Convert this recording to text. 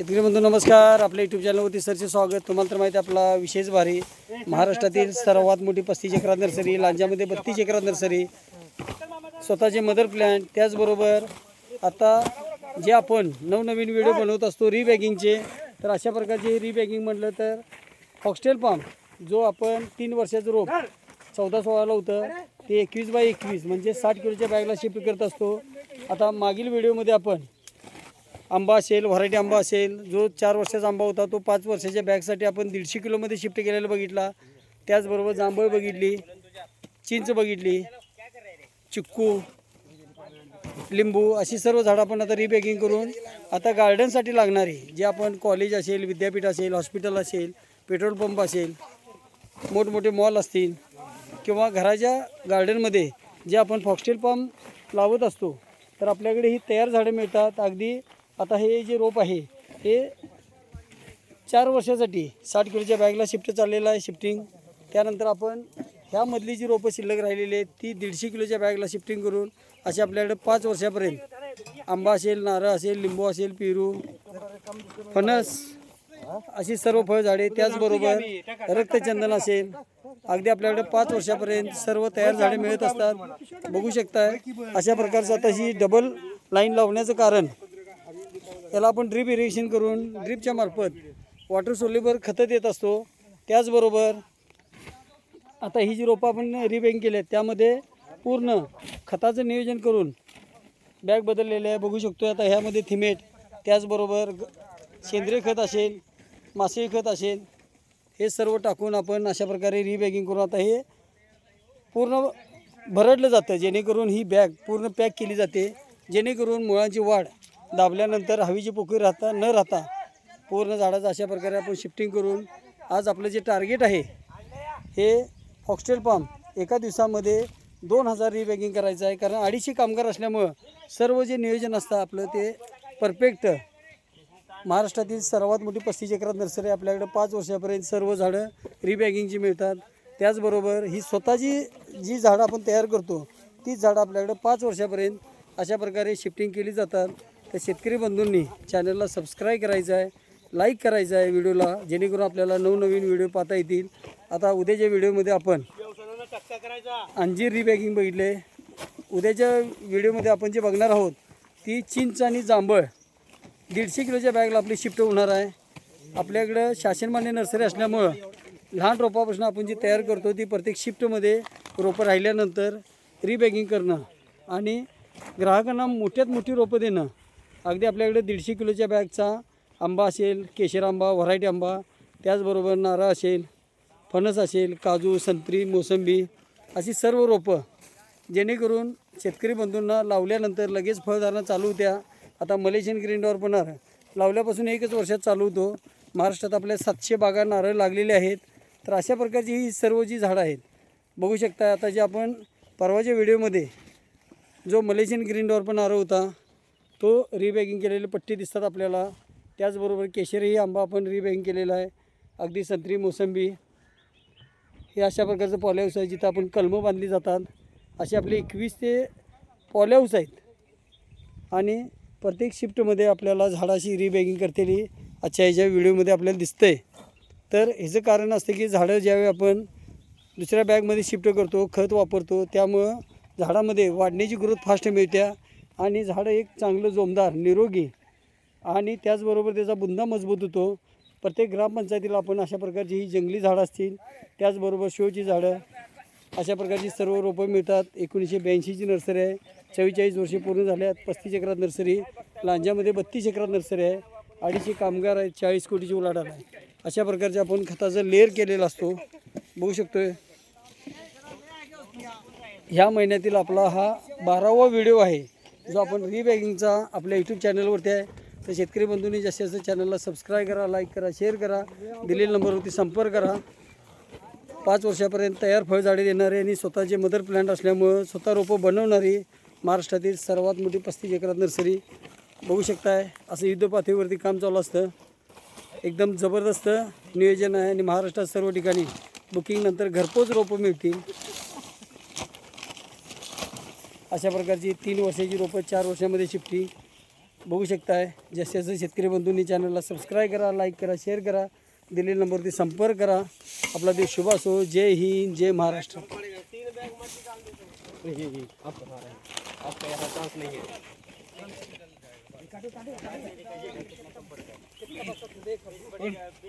शेतकरी बंधू नमस्कार. आपल्या युट्यूब चॅनलवरती सरचे स्वागत. तुम्हाला तर माहिती आपला विशेष भारी. महाराष्ट्रातील सर्वात मोठी पस्तीस एकरात नर्सरी लांजामध्ये बत्तीस एकरात नर्सरी. स्वतःचे मदर प्लॅन त्याचबरोबर आता जे आपण नवनवीन व्हिडिओ बनवत असतो रिबॅगिंगचे तर अशा प्रकारचे रिबॅगिंग म्हटलं तर फॉक्सटेल पाम जो आपण तीन वर्षाचं रोप चौदा सोळाला होतं ते एकवीस बाय एकवीस म्हणजे साठ किलोच्या बॅगला शिफ्ट करत असतो. आता मागील व्हिडिओमध्ये आपण आंबा असेल व्हरायटी आंबा असेल जो चार वर्षाचा आंबा होता तो पाच वर्षाच्या बॅगसाठी आपण दीडशे किलोमध्ये शिफ्ट केलेला बघितला. त्याचबरोबर जांभळ बघितली चिंच बघितली चिक्कू लिंबू अशी सर्व झाडं आपण आता रिपॅकिंग करून आता गार्डनसाठी लागणारी जे आपण कॉलेज असेल विद्यापीठ असेल हॉस्पिटल असेल पेट्रोल पंप असेल मोठमोठे मॉल असतील किंवा घराच्या गार्डनमध्ये जे आपण फॉक्सटेल पंप लावत असतो तर आपल्याकडे ही तयार झाडं मिळतात. अगदी आता हे जे रोप आहे हे चार वर्षासाठी साठ किलोच्या बॅगला शिफ्ट चाललेलं आहे शिफ्टिंग त्यानंतर आपण ह्यामधली जी रोपं शिल्लक राहिलेली आहेत ती दीडशे किलोच्या बॅगला शिफ्टिंग करून अशी आपल्याकडे पाच वर्षापर्यंत आंबा असेल नारळ असेल लिंबू असेल पेरू फणस अशी सर्व फळझाडे त्याचबरोबर रक्तचंदन असेल. अगदी आपल्याकडे पाच वर्षापर्यंत सर्व तयार झाडे मिळत असतात. बघू शकताय अशा प्रकारचं आता ही डबल लाईन लावण्याचं कारण त्याला आपण ड्रीप इरिगेशन करून ड्रीपच्या मार्फत वॉटर सोल्युबर खतं देत असतो. त्याचबरोबर आता ही जी रोपं आपण रिबँक केली आहेत त्यामध्ये पूर्ण खताचं नियोजन करून बॅग बदललेले आहे. बघू शकतो आता ह्यामध्ये थिमेट त्याचबरोबर ग- सेंद्रिय खत असेल मासे खत असेल हे सर्व टाकून आपण अशा प्रकारे रिबॅगिंग करून आता हे पूर्ण भरडलं जातं. जेणेकरून ही बॅग पूर्ण पॅक केली जाते. जेणेकरून मुळांची वाढ दाबल्यानंतर हवेची पोकळी राहता न राहता पूर्ण झाडाचं अशा प्रकारे आपण शिफ्टिंग करून आज आपलं जे टार्गेट आहे हे फॉक्सटेल पाम एका दिवसामध्ये दोन हजार रिबॅगिंग करायचं आहे. कारण अडीचशे कामगार असल्यामुळं सर्व जे नियोजन असतं आपलं ते परफेक्ट महाराष्ट्रातील सर्वात मोठी पस्तीस एकरात नर्सरी आपल्याकडे पाच वर्षापर्यंत सर्व झाडं रिबॅगिंगची मिळतात. त्याचबरोबर ही स्वतःची जी झाडं आपण तयार करतो तीच झाडं आपल्याकडे पाच वर्षापर्यंत अशा प्रकारे शिफ्टिंग केली जातात. तर शेतकरी बंधूंनी चॅनलला सबस्क्राईब करायचं आहे लाईक करायचं आहे व्हिडिओला जेणेकरून आपल्याला नवनवीन व्हिडिओ पाहता येतील. आता उद्याच्या व्हिडिओमध्ये आपण अंजीर रिबॅगिंग बघितले. उद्याच्या व्हिडिओमध्ये आपण जे बघणार आहोत ती चिंच आणि जांभळ. दीडशे किलोच्या बॅगला आपली शिफ्ट होणार आहे. आपल्याकडं शासनमान्य नर्सरी असल्यामुळं लहान रोपापासून आपण जी तयार करतो ती प्रत्येक शिफ्टमध्ये रोपं राहिल्यानंतर रिबॅगिंग करणं आणि ग्राहकांना मोठ्यात मोठी रोपं देणं अगदी आपल्याकडे दीडशे किलोच्या बॅगचा आंबा असेल केशर आंबा व्हरायटी आंबा त्याचबरोबर नारळ असेल फणस असेल काजू संत्री मोसंबी अशी सर्व रोपं जेणेकरून शेतकरी बंधूंना लावल्यानंतर लगेच फळधारणा चालू होत्या. आता मलेशियन ग्रीन डॉर्पनर लावल्यापासून एकच वर्षात चालू होतो. महाराष्ट्रात आपल्या सातशे बागा नारळ लागलेले आहेत. तर अशा प्रकारची ही सर्व जी झाडं आहेत बघू शकता आता जे आपण परवाच्या व्हिडिओमध्ये जो मलेशियन ग्रीन डॉर्पन नारळ होता तो रिबॅगिंग केलेले पट्टी दिसतात आपल्याला. त्याचबरोबर केशरी आंबा आपण रिबॅगिंग केलेला आहे. अगदी संत्री मोसंबी. हे अशा प्रकारचं पॉली आहे जिथं आपण कलमं बांधली जातात असे आपले एकवीस ते पॉलीहाऊस आहेत. आणि प्रत्येक शिफ्टमध्ये आपल्याला झाडाशी रिबॅगिंग करतेली आजच्या ह्याच्या व्हिडिओमध्ये आपल्याला दिसतंय. तर ह्याचं कारण असतं की झाडं ज्यावेळी आपण दुसऱ्या बॅगमध्ये शिफ्ट करतो खत वापरतो त्यामुळं झाडामध्ये वाढण्याची ग्रोथ फास्ट मिळते आणि झाडं एक चांगलं जोमदार निरोगी आणि त्याचबरोबर त्याचा बुंदा मजबूत होतो. प्रत्येक ग्रामपंचायतीला आपण अशा प्रकारची ही जंगली झाडं असतील त्याचबरोबर शोची झाडं अशा प्रकारची सर्व रोपं मिळतात. एकोणीसशे ब्याऐंशीची नर्सरी आहे चव्वेचाळीस वर्षे पूर्ण झाल्या आहेत पस्तीस एकरात नर्सरी लांजामध्ये बत्तीस एकरात नर्सरी आहे अडीचशे कामगार आहेत चाळीस कोटीची उलाढाल आहे. अशा प्रकारचे आपण खताचं लेअर केलेला असतो. बघू शकतोय. ह्या महिन्यातील आपला हा बारावा व्हिडिओ आहे. जो आपण रिबॅगिंगचा आपल्या यूट्यूब चॅनलवरती आहे तर शेतकरी बंधूंनी जास्तीत जास्त चॅनलला सबस्क्राईब करा लाईक करा शेअर करा. दिलेल्या नंबरवरती संपर्क करा. पाच वर्षापर्यंत तयार फळझाडे देणारे आणि स्वतःचे मदर प्लॅन्ट असल्यामुळं स्वतः रोपं बनवणारी महाराष्ट्रातील सर्वात मोठी पस्तीस एकरात नर्सरी बघू शकताय. असं युद्धपातळीवरती काम चालू असतं. एकदम जबरदस्त नियोजन आहे आणि महाराष्ट्रात सर्व ठिकाणी बुकिंगनंतर घरपोच रोपं मिळतील. अशा प्रकारची तीन वर्षाची रोपं चार वर्षामध्ये शिफ्टी. बघू शकताय जसे जसं शेतकरी बंधूंनी चॅनलला सबस्क्राईब करा लाईक करा शेअर करा दिलेल्या नंबरवरती संपर्क करा. आपला देश शुभ असो. जय हिंद जय महाराष्ट्र. नहीं है